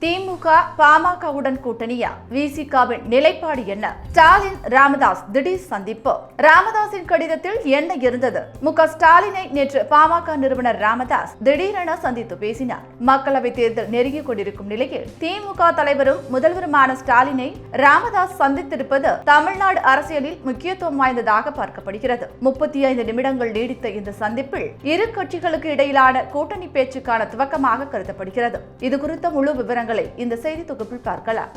திமுக பாமகவுடன் கூட்டணியா? விசிகாவின் நிலைப்பாடு என்ன? ஸ்டாலின் ராமதாஸ் திடீர் சந்திப்பு. ராமதாஸின் கடிதத்தில் என்ன இருந்தது? மு. ஸ்டாலினை நேற்று பாமக நிறுவனர் ராமதாஸ் திடீரென சந்தித்து பேசினார். மக்களவை தேர்தல் நெருங்கிக் கொண்டிருக்கும் நிலையில் திமுக தலைவரும் முதல்வருமான ஸ்டாலினை ராமதாஸ் சந்தித்திருப்பது தமிழ்நாடு அரசியலில் முக்கியத்துவம் வாய்ந்ததாக பார்க்கப்படுகிறது. முப்பத்தி ஐந்து நிமிடங்கள் நீடித்த இந்த சந்திப்பில் இரு கட்சிகளுக்கு இடையிலான கூட்டணி பேச்சுக்கான துவக்கமாக கருதப்படுகிறது. இது குறித்த முழு விவரங்கள் இந்த செய்தி தொகுப்பில் பார்க்கலாம்.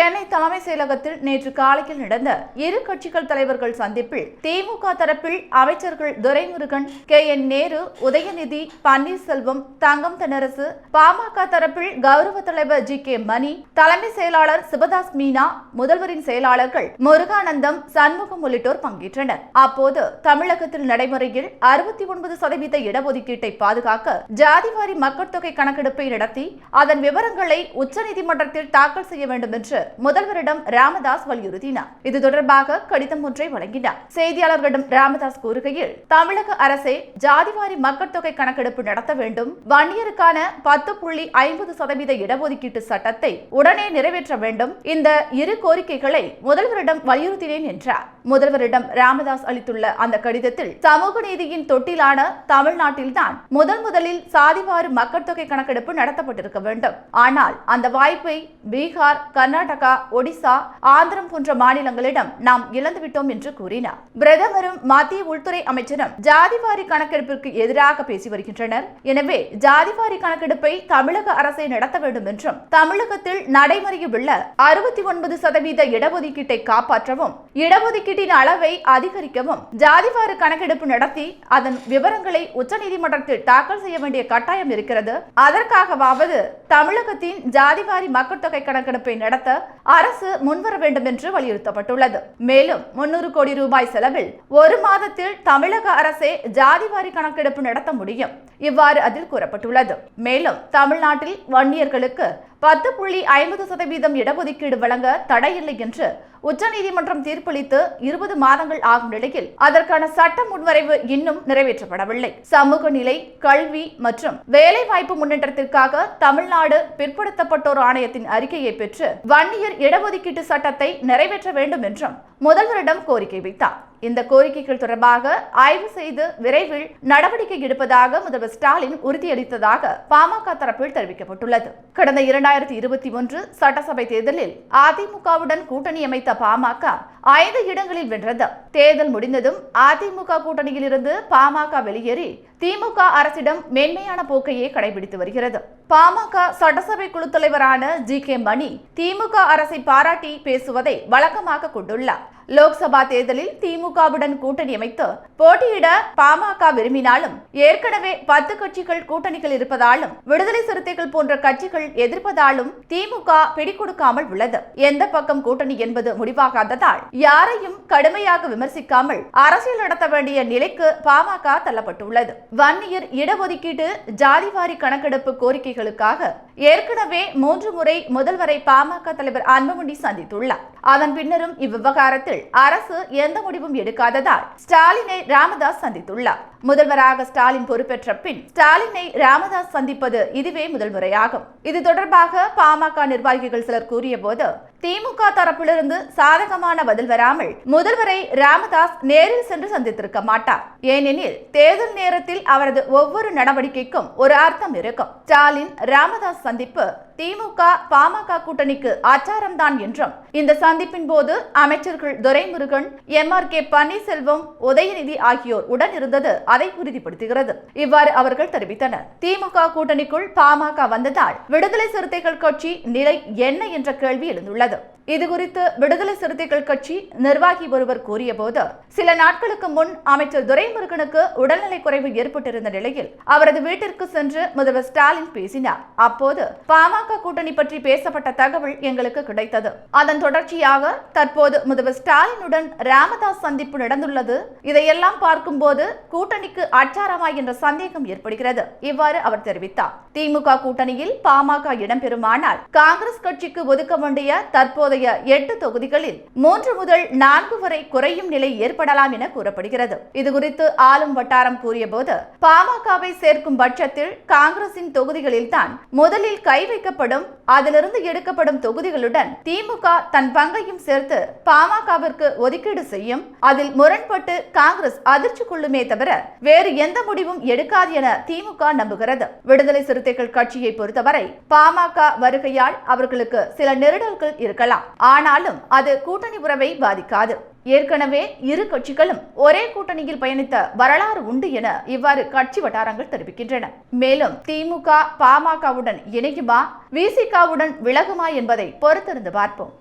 சென்னை தலைமை செயலகத்தில் நேற்று காலையில் நடந்த இரு கட்சிகள் தலைவர்கள் சந்திப்பில் திமுக தரப்பில் அமைச்சர்கள் துரைமுருகன் கே. என். நேரு உதயநிதி பன்னீர்செல்வம் தங்கம் தென்னரசு பாமக தரப்பில் கௌரவ தலைவர் ஜி. கே. மணி தலைமை செயலாளர் சிவதாஸ் மீனா முதல்வரின் செயலாளர்கள் முருகானந்தம் சண்முகம் உள்ளிட்டோர் பங்கேற்றனர். அப்போது தமிழகத்தில் நடைமுறையில் அறுபத்தி ஒன்பது சதவீத இடஒதுக்கீட்டை பாதுகாக்க ஜாதிவாரி மக்கள் தொகை கணக்கெடுப்பை நடத்தி அதன் விவரங்களை உச்சநீதிமன்றத்தில் தாக்கல் செய்ய வேண்டும் என்று முதல்வரிடம் ராமதாஸ் வலியுறுத்தினார். இது தொடர்பாக கடிதம் ஒன்றை வழங்கினார். செய்தியாளர்களிடம் ராமதாஸ் கூறுகையில் தமிழக அரசே ஜாதிவாரி மக்கள் தொகை கணக்கெடுப்பு நடத்த வேண்டும். வன்னியருக்கான பத்து புள்ளி ஐம்பது சதவீத இடஒதுக்கீட்டு சட்டத்தை உடனே நிறைவேற்ற வேண்டும். இந்த இரு கோரிக்கைகளை முதல்வரிடம் வலியுறுத்தினேன் என்றார். முதல்வரிடம் ராமதாஸ் அளித்துள்ள அந்த கடிதத்தில் சமூக நீதியின் தொட்டிலான தமிழ்நாட்டில்தான் முதன் முதலில் சாதிவாறு மக்கள் தொகை கணக்கெடுப்பு நடத்தப்பட்டிருக்க வேண்டும். ஆனால் அந்த வாய்ப்பை பீகார் கர்நாடகா ஒடிசா ஆந்திரம் போன்ற மாநிலங்களிடம் நாம் இழந்துவிட்டோம் என்று கூறினார். பிரதமரும் மத்திய உள்துறை அமைச்சரும் ஜாதிவாரி கணக்கெடுப்பிற்கு எதிராக பேசி வருகின்றனர். எனவே ஜாதிவாரி கணக்கெடுப்பை தமிழக அரசை நடத்த வேண்டும் என்றும் தமிழகத்தில் நடைமுறையில் உள்ள அறுபத்தி ஒன்பது சதவீத இடஒதுக்கீட்டை காப்பாற்றவும் இடஒதுக்கீட்டின் அளவை அதிகரிக்கவும் ஜாதிவாரி கணக்கெடுப்பு நடத்தி அதன் விவரங்களை உச்சநீதிமன்றத்தில் தாக்கல் செய்ய வேண்டிய கட்டாயம் இருக்கிறது. அதற்காகவாவது தமிழகத்தின் ஜாதிவாரி மக்கள் தொகை கணக்கெடுப்பை நடத்த அரசு முன்வர வேண்டும் என்று வலியுறுத்தப்பட்டுள்ளது. மேலும் முன்னூறு கோடி ரூபாய் செலவில் ஒரு மாதத்தில் தமிழக அரசே ஜாதிவாரி கணக்கெடுப்பு நடத்த முடியும். இவ்வாறு அதில் கூறப்பட்டுள்ளது. மேலும் தமிழ்நாட்டில் வன்னியர்களுக்கு பத்து புள்ளி ஐம்பது சதவீதம் இடஒதுக்கீடு வழங்க தடையில்லை என்று உச்சநீதிமன்றம் தீர்ப்பளித்து இருபது மாதங்கள் ஆகும் நிலையில் அதற்கான சட்ட முன்வரைவு இன்னும் நிறைவேற்றப்படவில்லை. சமூக நிலை கல்வி மற்றும் வேலைவாய்ப்பு முன்னேற்றத்திற்காக தமிழ்நாடு பிற்படுத்தப்பட்டோர் ஆணையத்தின் அறிக்கையை பெற்று வன்னியர் இடஒதுக்கீட்டு சட்டத்தை நிறைவேற்ற வேண்டும் என்றும் முதல்வரிடம் கோரிக்கை வைத்தார். இந்த கோரிக்கைகள் தொடர்பாக ஆய்வு செய்து விரைவில் நடவடிக்கை எடுப்பதாக முதல்வர் ஸ்டாலின் உறுதியளித்ததாக பாமக தரப்பில் தெரிவிக்கப்பட்டுள்ளது. கடந்த இரண்டாயிரத்தி இருபத்தி ஒன்று சட்டசபை தேர்தலில் அதிமுகவுடன் கூட்டணி அமைத்த பாமக ஐந்து இடங்களில் வென்றது. தேர்தல் முடிந்ததும் அதிமுக கூட்டணியில் இருந்து பாமக வெளியேறி திமுக அரசிடம் மேன்மையான போக்கையே கடைபிடித்து வருகிறது. பாமக சட்டசபை குழு தலைவரான ஜி கே மணி திமுக அரசை பாராட்டி பேசுவதை வழக்கமாக கொண்டுள்ளார். லோக்சபா தேர்தலில் திமுகவுடன் கூட்டணி அமைத்து போட்டியிட பாமக விரும்பினாலும் ஏற்கனவே பத்து கட்சிகள் கூட்டணிகள் இருப்பதாலும் விடுதலை சிறுத்தைகள் போன்ற கட்சிகள் எதிர்ப்பதாலும் திமுக பிடிக்கொடுக்காமல் உள்ளது. எந்த பக்கம் கூட்டணி என்பது முடிவாகாததால் யாரையும் கடுமையாக விமர்சிக்காமல் அரசியல் நடத்த வேண்டிய நிலைக்கு பாமக தள்ளப்பட்டுள்ளது. வன்னியர் இடஒதுக்கீடு ஜாதிவாரி கணக்கெடுப்பு கோரிக்கைகளுக்காக ஏற்கனவே மூன்று முறை முதல்வரை பாமக தலைவர் அன்புமணி சந்தித்துள்ளார். அதன் பின்னரும் இவ்விவகாரத்தில் அரசு எந்த முடிவும் எடுக்காததால் ஸ்டாலினை ராமதாஸ் சந்தித்துள்ளார். முதல்வராக ஸ்டாலின் பொறுப்பேற்ற பின் ஸ்டாலினை ராமதாஸ் சந்திப்பது இதுவே முதல் முறையாகும். இது தொடர்பாக பாமக நிர்வாகிகள் சிலர் கூறிய போது திமுக தரப்பிலிருந்து சாதகமான பதில் வராமல் முதல்வரை ராமதாஸ் நேரில் சென்று சந்தித்திருக்க மாட்டார். ஏனெனில் தேர்தல் நேரத்தில் அவரது ஒவ்வொரு நடவடிக்கைக்கும் ஒரு அர்த்தம் இருக்கும். ஸ்டாலின் ராமதாஸ் சந்திப்பு திமுக பாமக கூட்டணிக்கு ஆச்சாரம்தான் என்றும் இந்த சந்திப்பின் போது அமைச்சர்கள் Duraimurugan M R K Panneerselvam Udhayanidhi ஆகியோர் உடன் இருந்தது அதை உறுதிப்படுத்துகிறது. இவ்வாறு அவர்கள் தெரிவித்தனர். திமுக கூட்டணிக்குள் பாமக வந்ததால் விடுதலை சிறுத்தைகள் கட்சி நிலை என்ன என்ற கேள்வி எழுந்துள்ளது. இதுகுறித்து விடுதலை சிறுத்தைகள் கட்சி நிர்வாகி ஒருவர் கூறியபோது சில நாட்களுக்கு முன் அமைச்சர் துரைமுருகனுக்கு உடல்நலை குறைவு ஏற்பட்டிருந்த நிலையில் அவரது வீட்டிற்கு சென்று முதல்வர் ஸ்டாலின் பேசினார். அப்போது பாமக கூட்டணி பற்றி பேசப்பட்ட தகவல் எங்களுக்கு கிடைத்தது. அதன் தொடர்ச்சியாக தற்போது முதல்வர் ஸ்டாலினுடன் ராமதாஸ் சந்திப்பு நடந்துள்ளது. இதையெல்லாம் பார்க்கும்போது கூட்டணி கூட்டணிக்கு அச்சாரமா என்ற சந்தேகம் ஏற்படுகிறது. இவ்வாறு அவர் தெரிவித்தார். திமுக கூட்டணியில் பாமக இடம்பெறுமானால் காங்கிரஸ் கட்சிக்கு ஒதுக்க வேண்டிய தற்போதைய எட்டு தொகுதிகளில் மூன்று முதல் நான்கு வரை குறையும் நிலை ஏற்படலாம் என கூறப்படுகிறது. இதுகுறித்து ஆளும் வட்டாரம் கூறியபோது பாமகவை சேர்க்கும் பட்சத்தில் காங்கிரசின் தொகுதிகளில் தான் முதலில் கை வைக்கப்படும் அதிலிருந்து எடுக்கப்படும் தொகுதிகளுடன் திமுக தன் பங்கையும் சேர்த்து பாமகவிற்கு ஒதுக்கீடு செய்யும் அதில் முரண்பட்டு காங்கிரஸ் அதிர்ச்சி கொள்ளுமே தவிர வேறு எந்த முடிவும் எடுக்காது என திமுக நம்புகிறது. விடுதலை சிறுத்தைகள் கட்சியை பொறுத்தவரை பாமக வருகையால் அவர்களுக்கு சில நெருடல்கள் இருக்கலாம். ஆனாலும் அது கூட்டணி உறவை பாதிக்காது. ஏற்கனவே இரு கட்சிகளும் ஒரே கூட்டணியில் பயணித்த வரலாறு உண்டு என இவ்வாறு கட்சி வட்டாரங்கள் தெரிவிக்கின்றன. மேலும் திமுக பாமகவுடன் இணையுமா? விசிகாவுடன் விலகுமா என்பதை பொறுத்திருந்து பார்ப்போம்.